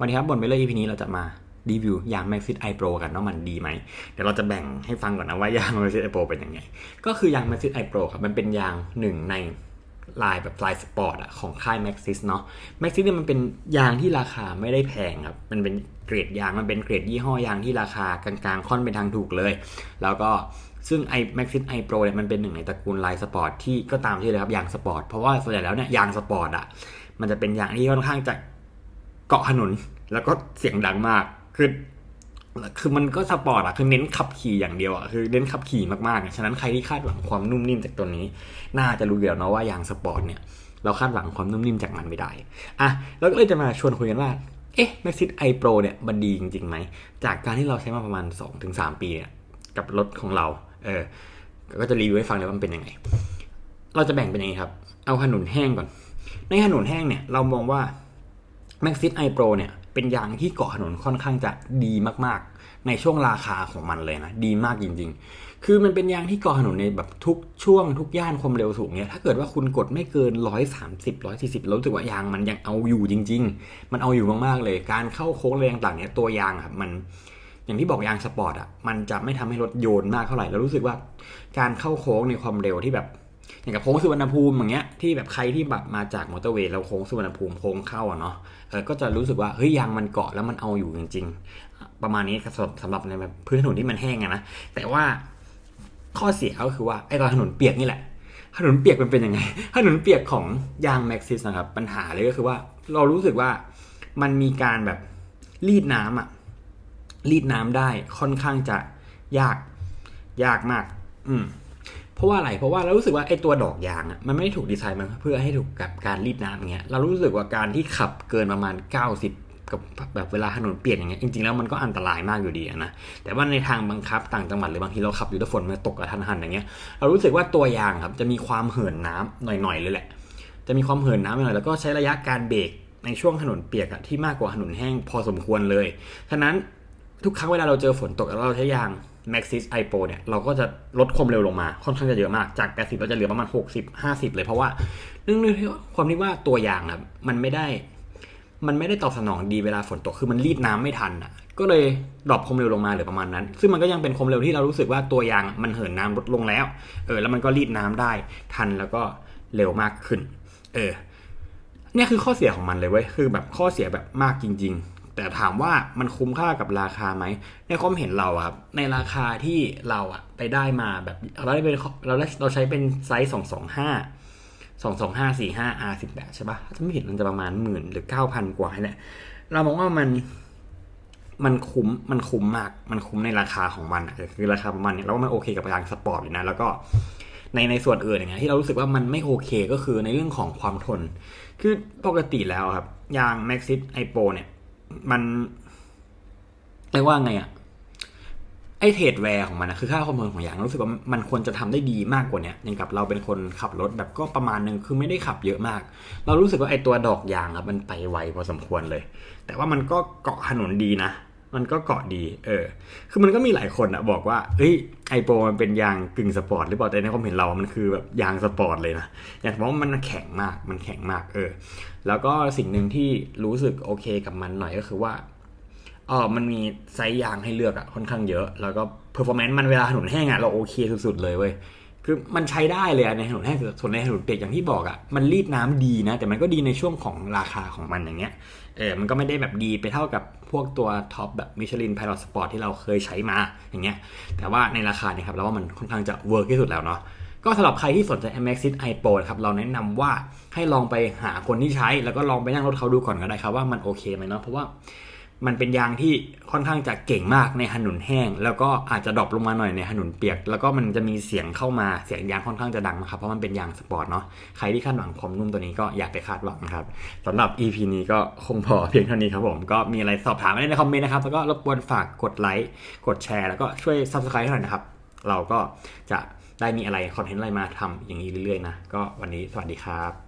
วันนี้ครับบนเบลเลอร์ EP นี้เราจะมารีวิวยาง Maxit i Pro กันว่ามันดีไหม เดี๋ยวเราจะแบ่งให้ฟังก่อนนะว่ายาง Maxit i Pro เป็นยังไง ก็คือยาง Maxit i Pro ครับมันเป็นยางหนึ่งในลายแบบลายสปอร์ตอะของค่าย Maxis เนาะ Maxis เนี่ยมันเป็นยางที่ราคาไม่ได้แพงครับ มันเป็นเกรดยาง มันเป็นเกรดยี่ห้อยางที่ราคากลางๆ ค่อนเป็นทางถูกเลย แล้วก็ซึ่ง i Maxis i Pro เนี่ยมันเป็นหนึ่งในตระกูลลายสปอร์ตที่ก็ตามที่เลยครับยางสปอร์ต เพราะว่าส่วนใหญ่แล้วเนี่ยยางสปอร์ตอะมันจะเป็นยางที่ค่อนข้างจะ เกาะถนนแล้วก็เสียงดังมากคือคือมันก็สปอร์ตอะคือเน้นขับขี่อย่างเดียวอะคือเน้นขับขี่มากๆฉะนั้นใครที่คาดหวังความนุ่มนิ่มจากตัวนี้ น่าจะรู้อยู่แล้วนะว่ายางสปอร์ตเนี่ยเราคาดหวังความนุ่มนิ่มจากมันไม่ได้อะแล้วก็เลยจะมาชวนคุยกันว่าเอ๊ะ Maxit i Pro เนี่ยมันดีจริงๆไหม จากการที่เราใช้มาประมาณ 2-3 ปีเนี่ยกับรถของเราเออก็จะรีวิวให้ฟังเลยว่ามันเป็นยังไง เราจะแบ่งเป็นยังไงครับ เอาถนนแห้งก่อน ในถนนแห้งเนี่ยเรามองว่า Maxit i Pro เนี่ยเป็นยางที่เกาะถนนค่อนข้างจะดีมากๆ ในช่วงราคาของมันเลยนะดีมากจริง ๆ คือมันเป็นยางที่เกาะถนนในแบบทุกช่วงทุกย่านความเร็วสูงเนี่ยถ้าเกิดว่าคุณกดไม่เกิน 130 140รู้สึกว่ายางมันยังเอาอยู่จริง ๆ มันเอาอยู่มากๆเลย การเข้าโค้งแรงต่างเนี่ยตัวยางครับมันอย่างที่บอกยางสปอร์ตอะมันจะไม่ทำให้รถโยนมากเท่าไหร่แล้วรู้สึกว่าการเข้าโค้งในความเร็วที่แบบ อย่างกับโค้งสุวรรณภูมิอย่างเงี้ยที่แบบใครที่แบบมาจากมอเตอร์เวย์แล้วโค้งสุวรรณภูมิโค้งเข้าอะเนาะเออก็จะรู้สึกว่าเฮ้ยยางมันเกาะแล้วมันเอาอยู่จริง ๆ ประมาณนี้สำหรับสำหรับในแบบพื้นถนนที่มันแห้งอะนะแต่ว่าข้อเสียก็คือว่าไอ้ตอนถนนเปียกนี่แหละถนนเปียกมันเป็นยังไงถนนเปียกของยางแม็กซิสนะครับปัญหาเลยก็คือว่าเรารู้สึกว่ามันมีการแบบรีดน้ำอะรีดน้ำได้ค่อนข้างจะยากยากมาก อืม เพราะว่าอะไร เพราะว่าเรารู้สึกว่าไอ้ตัวดอกยางอะมันไม่ได้ถูกดีไซน์มาเพื่อให้ถูกกับการรีดน้ำอย่างเงี้ย เรารู้สึกว่าการที่ขับเกินประมาณ 90กับแบบเวลาถนนเปียกอย่างเงี้ยจริงๆแล้วมันก็อันตรายมากอยู่ดีนะแต่ว่าในทางบังคับต่างจังหวัดหรือบางทีเราขับอยู่ถ้าฝนมันตกกระทันหันอย่างเงี้ยเรารู้สึกว่าตัวยางครับจะมีความเหินน้ำหน่อยๆเลยแหละ จะมีความเหินน้ำหน่อยแล้วก็ใช้ระยะการเบรกในช่วงถนนเปียกอะที่มากกว่าถนนแห้งพอสมควรเลยฉะนั้นทุกครั้งเวลาเราเจอฝนตกแล้วเราใช้ยาง Maxis i Pro เนี่ยเราก็จะลดความเร็วลงมาค่อนข้างจะเยอะมากจาก 80 เราจะเหลือประมาณ 60 50 เลยเพราะว่าเนื่องด้วยความที่ว่าตัวยางครับมันไม่ได้ มันไม่ได้ตอบสนองดีเวลาฝนตกคือมันรีดน้ำไม่ทันอะ ก็เลยดรอปความเร็วลงมาเหลือประมาณนั้น ซึ่งมันก็ยังเป็นความเร็วที่เรารู้สึกว่าตัวยางมันเหินน้ำลดลงแล้วเออแล้วมันก็รีดน้ำได้ทันแล้วก็เร็วมากขึ้น เออเนี่ยคือข้อเสียของมันเลยเว้ยคือแบบข้อเสียแบบมากจริง แต่ถามว่ามันคุ้มค่ากับราคาไหมในความเห็นเราครับในราคาที่เราอะไปได้มาแบบเราได้เป็นเราได้เราใช้เป็นไซส์สองสองห้าสองสองห้าสี่ห้า R สิบแปดใช่ปะถ้าไม่ผิดมันจะประมาณหมื่นหรือเก้าพันกว่าเนี่ยเรามองว่ามันมันคุ้มมันคุ้มมาก มันคุ้มในราคาของมันอะคือราคาประมาณเนี้ยแล้วมันโอเคกับยางสปอร์ตอยู่นะ แล้วก็ในในส่วนอื่นอย่างเงี้ยที่เรารู้สึกว่ามันไม่โอเคก็คือในเรื่องของความทน คือปกติแล้วครับยาง Maxis i p o เนี่ย มันเรียกว่าไงอะไอเทรดแวร์ของมันนะคือค่าความทนของยางรู้สึกว่ามันควรจะทำได้ดีมากกว่าเนี้ยอย่างกับเราเป็นคนขับรถแบบก็ประมาณนึงคือไม่ได้ขับเยอะมาก เรารู้สึกว่าไอตัวดอกยางครับมันไปไวพอสมควรเลย แต่ว่ามันก็เกาะถนนดีนะ มันก็เกาะดี เออ คือมันก็มีหลายคนอะบอกว่า เฮ้ย ไอโปรมันเป็นยางกึ่งสปอร์ตหรือเปล่า แต่ในความเห็นเรา มันคือแบบยางสปอร์ตเลยนะ อย่างเพราะว่ามันแข็งมาก มันแข็งมาก เออ แล้วก็สิ่งหนึ่งที่รู้สึกโอเคกับมันหน่อยก็คือว่าเออมันมีไซส์ยางให้เลือกอะค่อนข้างเยอะ แล้วก็เพอร์ฟอร์แมนซ์มันเวลาถนนแห้งอะเราโอเคสุดๆเลยเว้ย คือมันใช้ได้เลยในถนนแห้งส่วนในถนนเปียกอย่างที่บอกอะมันรีดน้ำดีนะ แต่มันก็ดีในช่วงของราคาของมันอย่างเงี้ยเออมันก็ไม่ได้แบบดีไปเท่ากับพวกตัวท็อปแบบมิชลินไพลอตสปอร์ตที่เราเคยใช้มาอย่างเงี้ยแต่ว่าในราคาเนี่ยครับเราว่ามันค่อนข้างจะเวิร์กที่สุดแล้วเนาะก็สำหรับใครที่สนใจ Maxit i Pro นะครับเราแนะนำว่าให้ลองไปหาคนที่ใช้ แล้วก็ลองไปนั่งรถเขาดูก่อนก็ได้ครับว่ามันโอเคไหมเนาะเพราะว่า มันเป็นยางที่ค่อนข้างจะเก่งมากในถนนแห้ง แล้วก็อาจจะดรอปลงมาหน่อยในถนนเปียก แล้วก็มันจะมีเสียงเข้ามาเสียงยางค่อนข้างจะดังนะครับเพราะมันเป็นยางสปอร์ตเนาะใครที่คาดหวังความนุ่มตัวนี้ก็อย่าไปคาดหวังนะครับสำหรับ EP นี้ก็คงพอเพียงเท่านี้ครับผมก็มีอะไรสอบถามได้ในคอมเมนต์นะครับแล้วก็รบกวนฝากกดไลค์กดแชร์ แล้วก็ช่วย Subscribe ให้หน่อยนะครับเราก็จะได้มีอะไรคอนเทนต์อะไรมาทำอย่างนี้เรื่อยๆนะก็วันนี้สวัสดีครับ